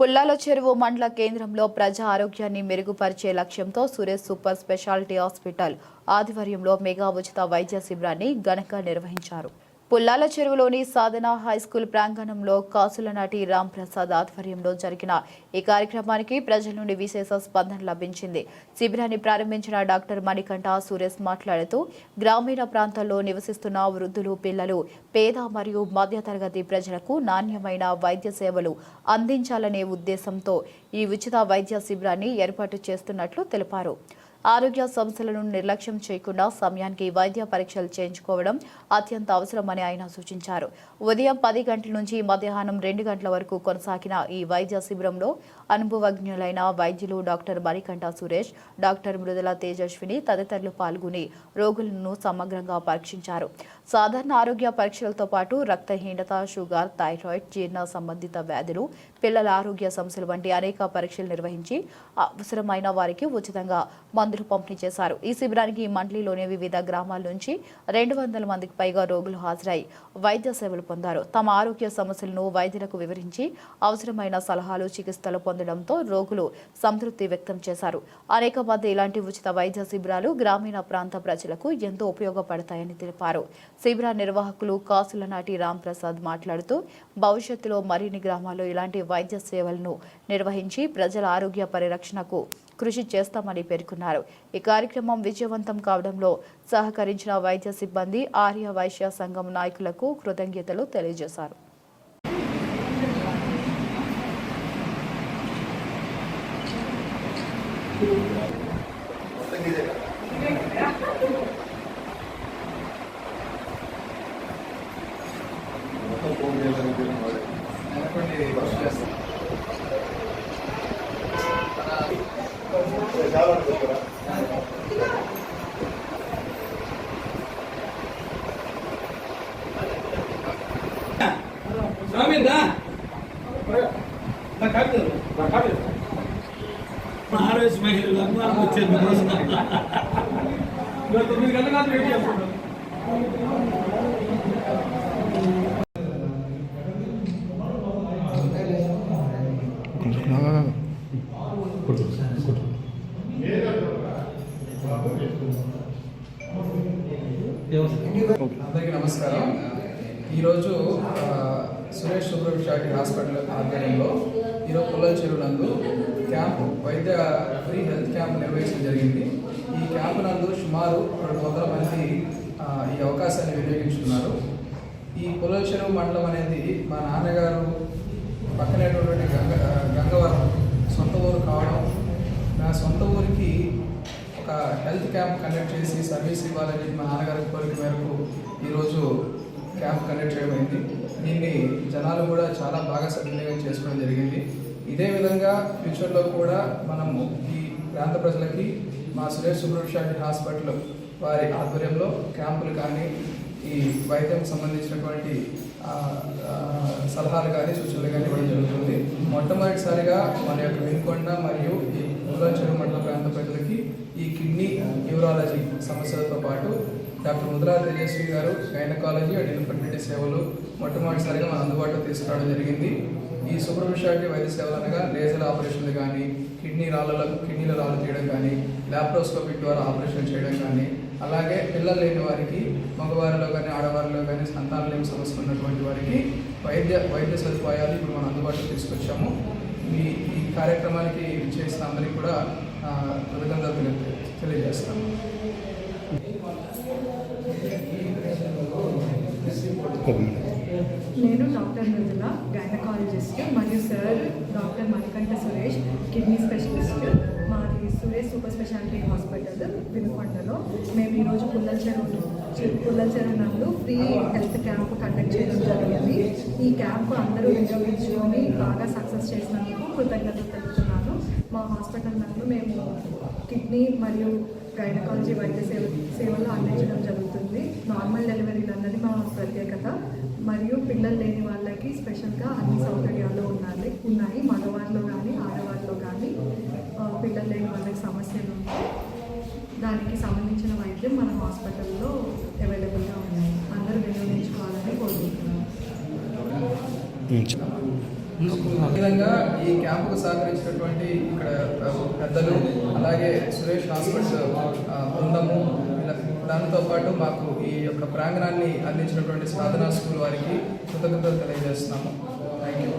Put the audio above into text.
పుల్లాల చెరువు మండల కేంద్రంలో ప్రజా ఆరోగ్యాన్ని మెరుగుపరిచే లక్ష్యంతో సురేష్ సూపర్ స్పెషాలిటీ హాస్పిటల్ ఆధ్వర్యంలో మెగా ఉచిత వైద్య శిబిరాన్ని ఘనంగా నిర్వహించారు. పుల్లాల చెరువులోని సాధన హైస్కూల్ ప్రాంగణంలో కాసుల నాటి రామ్ ప్రసాద్ ఆధ్వర్యంలో జరిగిన ఈ కార్యక్రమానికి ప్రజల నుండి విశేష స్పందన లభించింది. శిబిరాన్ని ప్రారంభించిన డాక్టర్ మణికంఠ సురేష్ మాట్లాడుతూ గ్రామీణ ప్రాంతాల్లో నివసిస్తున్న వృద్ధులు పిల్లలు పేద మరియు మధ్యతరగతి ప్రజలకు నాణ్యమైన వైద్య సేవలు అందించాలనే ఉద్దేశంతో ఈ ఉచిత వైద్య శిబిరాన్ని ఏర్పాటు చేస్తున్నట్లు తెలిపారు. ఆరోగ్య సమస్యలను నిర్లక్ష్యం చేయకుండా సమయానికి వైద్య పరీక్షలు చేయించుకోవడం అత్యంత అవసరమని ఆయన సూచించారు. ఉదయం పది గంటల నుంచి మధ్యాహ్నం రెండు గంటల వరకు కొనసాగిన ఈ వైద్య శిబిరంలో అనుభవజ్ఞులైన వైద్యులు డాక్టర్ మణికంఠ సురేష్ డాక్టర్ మృదుల తేజస్విని తదితరులు పాల్గొని రోగులను సమగ్రంగా పరీక్షించారు. సాధారణ ఆరోగ్య పరీక్షలతో పాటు రక్తహీనత షుగర్ థైరాయిడ్ జీర్ణ సంబంధిత వ్యాధులు పిల్లల ఆరోగ్య సమస్యలు వంటి అనేక పరీక్షలు నిర్వహించి అవసరమైన వారికి ఉచితంగా మందులు పంపిణీ చేశారు. ఈ శిబిరానికి మండలిలోని వివిధ గ్రామాల నుంచి రెండు వందల మందికి పైగా రోగులు హాజరై వైద్య సేవలు పొందారు. తమ ఆరోగ్య సమస్యలను వైద్యులకు వివరించి అవసరమైన సలహాలు చికిత్సలు పొందడంతో రోగులు సంతృప్తి వ్యక్తం చేశారు. అనేక మంది ఇలాంటి ఉచిత వైద్య శిబిరాలు గ్రామీణ ప్రాంత ప్రజలకు ఎంతో ఉపయోగపడతాయని తెలిపారు. శిబిర నిర్వాహకులు కాసుల నాటి రామ్ ప్రసాద్ మాట్లాడుతూ భవిష్యత్తులో మరిన్ని గ్రామాల్లో ఇలాంటి వైద్య సేవలను నిర్వహించి ప్రజల ఆరోగ్య పరిరక్షణకు కృషి చేస్తామని పేర్కొన్నారు. ఈ కార్యక్రమం విజయవంతం కావడంలో సహకరించిన వైద్య సిబ్బంది ఆర్య వైశ్య సంఘం నాయకులకు కృతజ్ఞతలు తెలియజేశారు. స్వామిందా మహారాజ్ మహిళలు అనుమానం వచ్చేది మీకోసం. తొమ్మిది గంటల కాదు వెయిట్ చేస్తున్నాం అందరికీ నమస్కారం. ఈరోజు సురేష్ సుబ్రహ్మణ్యాటి హాస్పిటల్ ఆధ్వర్యంలో ఈరోజు పుల్లల చెరువునందు క్యాంపు వైద్య ఫ్రీ హెల్త్ క్యాంప్ నిర్వహించడం జరిగింది. ఈ క్యాంపు నందు సుమారు రెండు వందల మంది ఈ అవకాశాన్ని వినియోగించుకున్నారు. ఈ పుల్లల చెరువు మండలం అనేది మా నాన్నగారు పక్కనేటువంటి గంగ గంగవరం క్యాంప్ కండక్ట్ చేసి సర్వీస్ ఇవ్వాలని మా నాన్నగారి కోరిక మేరకు ఈరోజు క్యాంప్ కండక్ట్ చేయబడింది దీన్ని జనాలు కూడా చాలా బాగా సద్వినియోగం చేసుకోవడం జరిగింది. ఇదే విధంగా ఫ్యూచర్లో కూడా మనము ఈ ప్రాంత ప్రజలకి మా సురేష్ సుబ్రహ్మణ్య హాస్పిటల్ వారి ఆధ్వర్యంలో క్యాంపులు కానీ ఈ వైద్యం సంబంధించినటువంటి సలహాలు కానీ సూచనలు కానీ ఇవ్వడం జరుగుతుంది. మొట్టమొదటిసారిగా మన యొక్క వినుకొండ మరియు ఈ ముల్లా చెరువు మండల ప్రాంత ప్రజలకి ఈ కిడ్నీ న్యూరాలజీ సమస్యలతో పాటు డాక్టర్ ముద్రా తేజస్వి గారు గైనకాలజీ అండ్ ఇన్ఫర్టిలిటీ సేవలు మొట్టమొదటిసారిగా మన అందుబాటులో తీసుకురావడం జరిగింది. ఈ సూపర్ స్పెషాలిటీ వైద్య సేవలు అనగా లేజర్ ఆపరేషన్లు కానీ కిడ్నీ రాళ్ళలో కిడ్నీల రాళ్ళు తీయడం కానీ ల్యాప్రోస్కోపీ ద్వారా ఆపరేషన్ చేయడం కానీ అలాగే పిల్లలు లేని వారికి మగవారిలో కానీ ఆడవారిలో కానీ సంతానం లేని సమస్యలు ఉన్నటువంటి వారికి వైద్య వైద్య సదుపాయాలు ఇప్పుడు మనం అందుబాటులో తీసుకొచ్చాము. ఈ ఈ కార్యక్రమానికి చేసిన అందరికీ కూడా ఆ, కృతజ్ఞతలు తెలియ- తెలియజేస్తాను నేను డాక్టర్ మృదుల గైనకాలజిస్ట్ మరియు sir doctor Manikanta Suresh kidney specialist మాది సురేష్ సూపర్ స్పెషాలిటీ హాస్పిటల్ వినుకొండలో. మేము ఈరోజు పుల్లల చెరువు నందు ఫ్రీ హెల్త్ క్యాంప్ కండక్ట్ చేయడం జరిగింది. ఈ క్యాంప్ అందరూ వినియోగించుకొని బాగా సక్సెస్ చేసినందుకు కృతజ్ఞతలు తెలుపుతున్నాను. మా హాస్పిటల్ నందు మేము కిడ్నీ మరియు గైనకాలజీ వైద్య సేవ సేవలు అందించడం జరుగుతుంది. నార్మల్ డెలివరీలు అన్నది మా ప్రత్యేకత. మరియు పిల్లలు లేని వాళ్ళకి స్పెషల్గా అన్ని సౌకర్యాలు ఉన్నాయి ఉన్నాయి. మగవాళ్ళు కానీ ఆడవారిలో కానీ పిల్లలు లేని వాళ్ళకి సమస్యలు ఉంటే దానికి సంబంధించిన వైద్యం మన హాస్పిటల్లో అవైలబుల్గా ఉన్నాయి అందరూ వినియోగించుకోవాలని కోరుకుంటున్నాను విధంగా ఈ క్యాంపుకు సహకరించినటువంటి ఇక్కడ పెద్దలు అలాగే సురేష్ హాస్పిటల్ బృందము దానితో పాటు మాకు ఈ యొక్క ప్రాంగణాన్ని అందించినటువంటి సాధనా స్కూల్ వారికి కృతజ్ఞతలు తెలియజేస్తున్నాము. Thank you